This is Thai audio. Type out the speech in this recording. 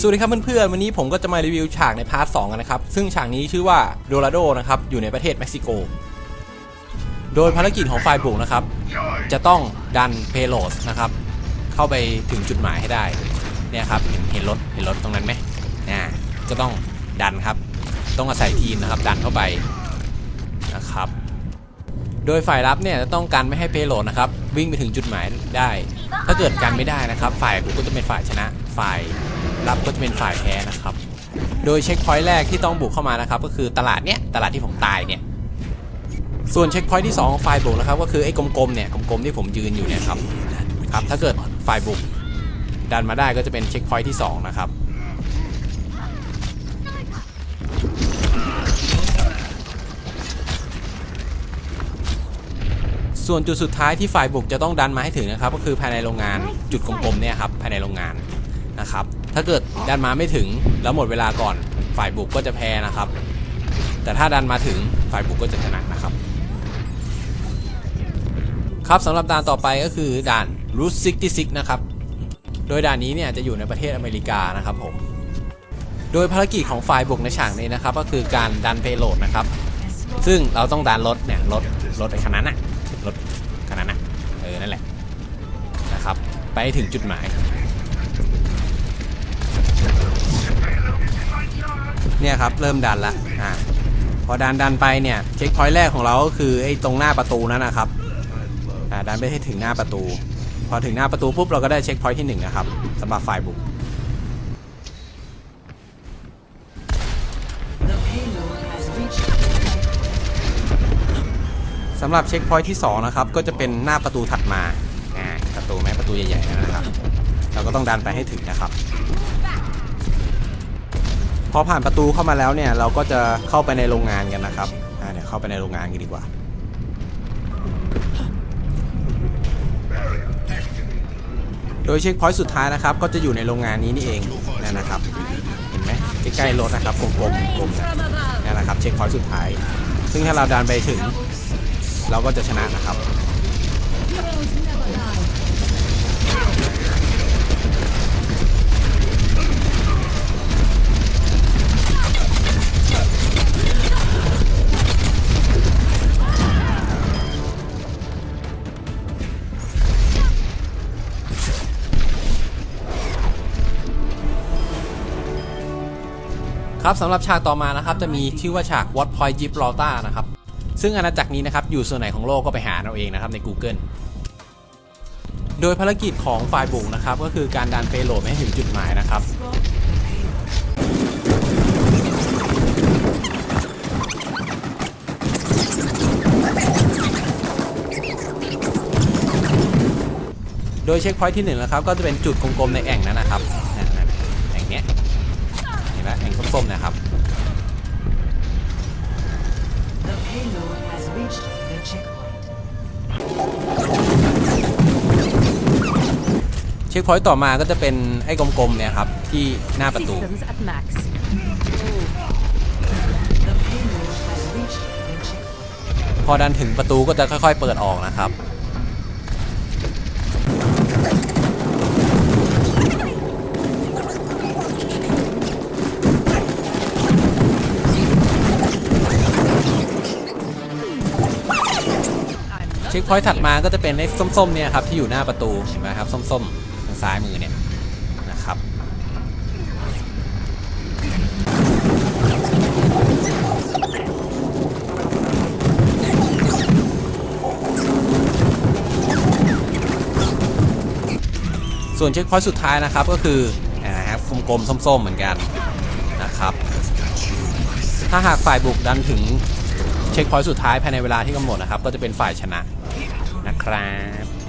สวัสดีครับเพื่อนๆ วันนี้ผมก็จะมารีวิวฉากในพาร์ท 2 กันนะครับ ซึ่งฉากนี้ชื่อว่าโดราโดนะครับ อยู่ในประเทศเม็กซิโก โดยภารกิจของฝ่ายบุกนะครับ จะต้องดันเพโลสนะครับ เข้าไปถึงจุดหมายให้ได้ เนี่ยครับ เห็นเห็นรถ เห็นรถตรงนั้นไหมอ่าก็ต้องดันครับ ต้องอาศัยทีมนะครับ ดันเข้าไปนะครับ โดยฝ่ายรับเนี่ยจะต้องการไม่ให้เพโลดนะครับ วิ่งไปถึงจุดหมายได้ ถ้าเกิดกันไม่ได้นะครับ ฝ่ายบุกก็จะเป็นฝ่ายชนะ ฝ่าย รับก็จะเป็นฝ่ายแพ้นะครับ โดยเช็คพอยต์แรกที่ต้องบุกเข้ามานะครับ ก็คือตลาดเนี้ยตลาดที่ผมตายเนี่ย ส่วนเช็คพอยต์ที่2ของฝ่ายบุกนะครับ ก็คือไอ้กลมๆเนี่ยกลมๆที่ผมยืนอยู่เนี่ยครับครับ ถ้าเกิดฝ่ายบุกดันมาได้ก็จะเป็นเช็คพอยต์ที่สองนะครับส่วนจุดสุดท้ายที่ฝ่ายบุกจะต้องดันมาให้ถึงนะครับ ก็คือภายในโรงงานจุดกลมๆเนี่ยครับภายในโรงงาน นะครับ ถ้าเกิดดันมาไม่ถึงแล้วหมดเวลาก่อนฝ่ายบุกก็จะแพ้นะครับ แต่ถ้าดันมาถึงฝ่ายบุกก็จะชนะนะครับ ครับสำหรับด่านต่อไปก็คือด่าน Route 66นะครับ โดยด่านนี้เนี่ยจะอยู่ในประเทศอเมริกานะครับผม โดยภารกิจของฝ่ายบุกในฉากนี้นะครับ ก็คือการดันเพโลดนะครับ ซึ่งเราต้องดันรถเนี่ยรถรถไอ้คันนั้นน่ะรถคันนั้นน่ะเออนั่นแหละนะครับ ไปถึงจุดหมาย เนี่ยครับเริ่มดันละอ่าพอดันดันไปเนี่ยเช็คพอยต์แรกของเราก็คือไอ้ตรงหน้าประตูนั้นนะครับอ่าดันไปให้ถึงหน้าประตู พอถึงหน้าประตูปุ๊บเราก็ได้เช็คพอยต์ที่หนึ่งนะครับสำหรับฝ่ายบุกสำหรับเช็คพอยต์ที่2นะครับก็จะเป็นหน้าประตูถัดมาอ่าประตูแม้ประตูใหญ่ๆนะครับเราก็ต้องดันไปให้ถึงนะครับ พอผ่านประตูเข้ามาแล้วเนี่ย เราก็จะเข้าไปในโรงงานกันนะครับอ่าเดี๋ยวเข้าไปในโรงงานกันดีกว่า โดยเช็คพอยต์สุดท้ายนะครับ ก็จะอยู่ในโรงงานนี้นี่เองนั่นนะครับ เห็นไหมใกล้ๆรถนะครับกลมๆกลมๆนั่นนะครับ เช็คพอยต์สุดท้าย ซึ่งถ้าเราดันไปถึง เราก็จะชนะนะครับ ครับสำหรับฉากต่อมานะครับจะมีชื่อว่าฉาก What Point Gibraltar นะครับ ซึ่งอาณาจักรนี้นะครับอยู่ส่วนไหนของโลกก็ไปหาเอาเองนะครับใน Google โดยภารกิจของฝ่ายบุกนะครับ ก็คือการดันเปโลดให้ถึงจุดหมายนะครับ โดยเช็คพอยท์ที่หนึ่งนะครับก็จะเป็นจุดกลมๆในแอ่งนั้นนะครับแอ่งเนี้ย เห็นไหมแอ่งส้มๆนะครับ the payload has reached the checkpoint. เช็คพอยต์ต่อมาก็จะเป็นไอ้กลมๆเนี่ยครับที่หน้าประตู Systems at max. The payload has reached the checkpoint. พอดันถึงประตูก็จะค่อยๆเปิดออกนะครับ ช็คพอยต์ถัดมาก็จะเป็นไอ้ส้มๆเนี่ยครับที่อยู่หน้าประตูเห็นไหมครับส้มๆทางซ้ายมือเนี่ยนะครับส่วนเช็คพอยต์สุดท้ายนะครับก็คือนะครับกลมๆส้มๆเหมือนกันนะครับ ถ้าหากฝ่ายบุกดันถึง เช็คพอยต์สุดท้ายภายในเวลาที่กำหนดนะครับ ก็จะเป็นฝ่ายชนะนะครับ